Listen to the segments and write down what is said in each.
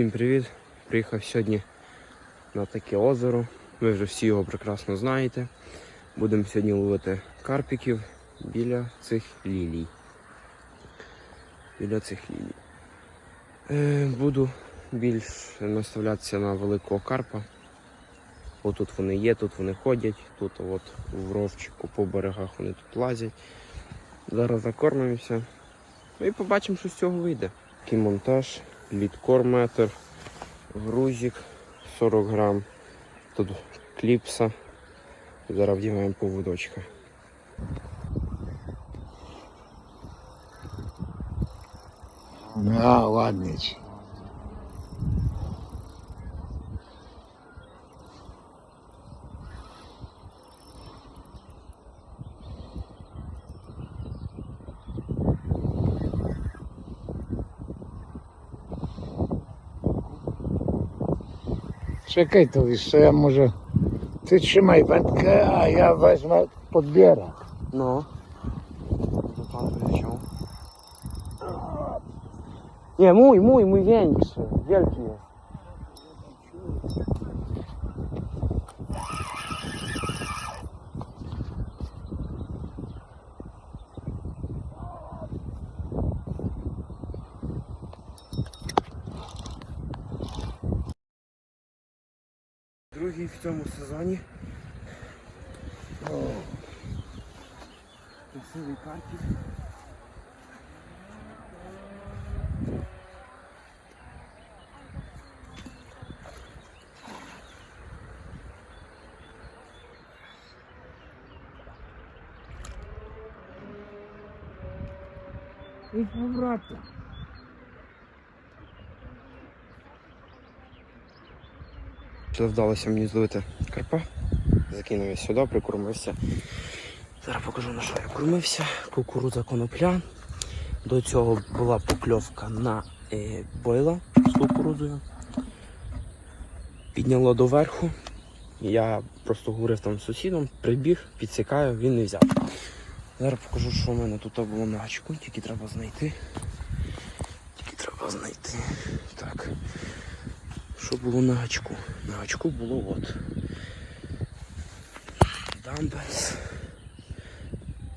Всім привіт! Приїхав сьогодні на таке озеро. Ви вже всі його прекрасно знаєте. Будемо сьогодні ловити карпіків біля цих лілій. Біля цих лілій. Е, буду більш наставлятися на великого карпа. Отут вони є, тут вони ходять, тут от в ровчику по берегах вони тут лазять. Зараз закормимося. Ну і побачимо, що з цього вийде. Такий монтаж, літкор метр, грузик 40 грам, тут кліпса. Зараз вдіваємо поводочка. Да, ладнич. Czekaj to wiesz co, ja może... Ty trzymaj wędkę, a ja wezmę podbierak. No. To pan wyciął. Nie, mój, mój, mój większy. Wielki jest. Другий в цьому сезоні. Красивий карпів. І обратно. Це вдалося мені зловити карпа. Закинув я сюди, прикормився. Зараз покажу на що я кормився. Кукурудза конопля. До цього була покльовка на е, бойла з кукурудзою. Підняло доверху. Я просто говорив там з сусідом, прибіг, підсікаю, він не взяв. Зараз покажу, що в мене тут було на гачку, тільки треба знайти. Тільки треба знайти. Так. Що було на гачку? На гачку було от. Дамберс.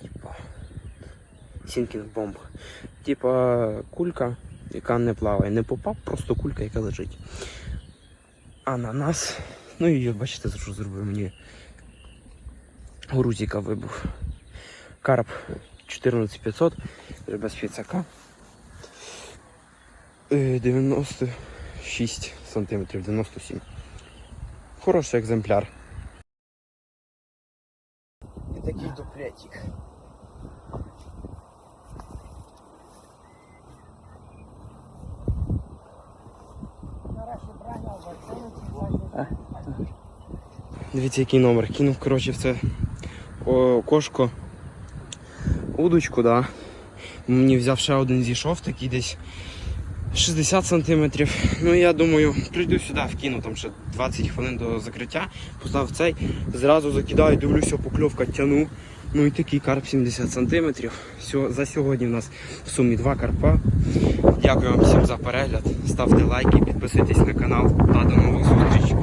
Типа. Сінкінг бомб. Типа кулька, яка не плаває. Не попав, просто кулька, яка лежить. Ананас. Ну і бачите, що зробив мені. Грузика вибув. Карп 14500, вже без фіцака. Е, 96 сантиметрів, 97. Хороший екземпляр. І такий дуплетик. Дивіться, який номер. Кинув, коротше, в це о, кошко. Удочку, да. Мені взяв ще один зійшов, такий десь 60 сантиметрів. Ну я думаю, прийду сюди, вкину там ще 20 хвилин до закриття, поставив цей, зразу закидаю, дивлюся, покльовка тяну. Ну і такий карп 70 сантиметрів. За сьогодні в нас в сумі два карпа. Дякую вам всім за перегляд. Ставте лайки, підписуйтесь на канал та до нових зустрічей.